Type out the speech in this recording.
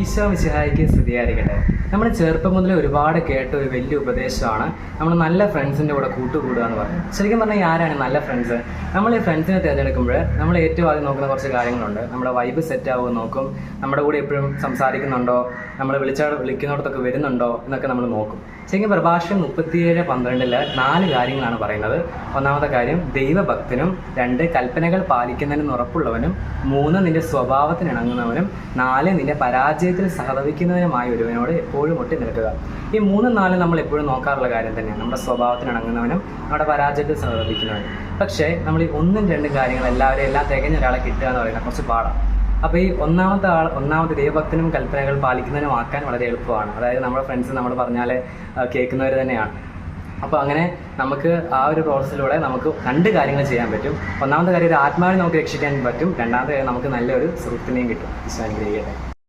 ഈശോ മിശിഹായിക്ക് സ്തുതിയായിരിക്കട്ടെ. നമ്മൾ ചെറുപ്പം മുതൽ ഒരുപാട് കേട്ട ഒരു വലിയ ഉപദേശമാണ്. നമ്മൾ നല്ല ഫ്രണ്ട്സിന്റെ കൂടെ കൂട്ടുകൂടുക എന്ന് പറയുന്നത് ശരിക്കും പറഞ്ഞാൽ ആരാണ് നല്ല ഫ്രണ്ട്സ്? നമ്മൾ ഈ ഫ്രണ്ട്സിനെ തിരഞ്ഞെടുക്കുമ്പോൾ നമ്മൾ ഏറ്റവും ആദ്യം നോക്കുന്ന കുറച്ച് കാര്യങ്ങളുണ്ട്. നമ്മുടെ വൈബ് സെറ്റ് ആവുമോ നോക്കും. നമ്മുടെ കൂടെ എപ്പോഴും സംസാരിക്കുന്നുണ്ടോ? നമ്മൾ വിളിച്ച വിളിക്കുന്നിടത്തൊക്കെ വരുന്നുണ്ടോ? എന്നൊക്കെ നമ്മൾ നോക്കും. ശരിക്കും പ്രഭാഷണം മുപ്പത്തിയേഴ് പന്ത്രണ്ടിൽ നാല് കാര്യങ്ങളാണ് പറയുന്നത്. ഒന്നാമത്തെ കാര്യം ദൈവഭക്തനും രണ്ട് കൽപ്പനകൾ പാലിക്കുന്നതിന് ഉറപ്പുള്ളവനും മൂന്ന് നിന്റെ സ്വഭാവത്തിന് ഇണങ്ങുന്നവനും നാല് നിന്റെ പരാജയത്തിൽ സഹതപിക്കുന്നവനുമായ ഒരുവനോട് എപ്പോഴും ഒട്ടി നിൽക്കുക. ഈ മൂന്ന് നാലും നമ്മൾ എപ്പോഴും നോക്കാറുള്ള കാര്യം തന്നെയാണ്. നമ്മുടെ സ്വഭാവത്തിന് ഇണങ്ങുന്നവനും നമ്മുടെ പരാജയത്തിൽ സഹതപിക്കുന്നവനും. പക്ഷേ നമ്മൾ ഈ ഒന്നും രണ്ടും കാര്യങ്ങൾ എല്ലാവരും എല്ലാം തികഞ്ഞ ഒരാളെ കിട്ടുക എന്ന് പറയുന്നത് കുറച്ച് പാടാണ്. അപ്പോൾ ഈ ഒന്നാമത്തെ ആൾ ഒന്നാമത്തെ ദൈവഭക്തനും കൽപ്പനകൾ പാലിക്കുന്നതിനും ആക്കാൻ വളരെ എളുപ്പമാണ്. അതായത് നമ്മുടെ ഫ്രണ്ട്സ് നമ്മൾ പറഞ്ഞാൽ കേൾക്കുന്നവർ തന്നെയാണ്. അപ്പോൾ അങ്ങനെ നമുക്ക് ആ ഒരു പ്രോസസ്സിലൂടെ നമുക്ക് രണ്ട് കാര്യങ്ങൾ ചെയ്യാൻ പറ്റും. ഒന്നാമത്തെ കാര്യം ഒരു ആത്മാവിനെ നമുക്ക് രക്ഷിക്കാൻ പറ്റും. രണ്ടാമത്തെ കാര്യം നമുക്ക് നല്ലൊരു സുഹൃത്തിനെയും കിട്ടും. വിശ്വാസം അനുഗ്രഹിക്കട്ടെ.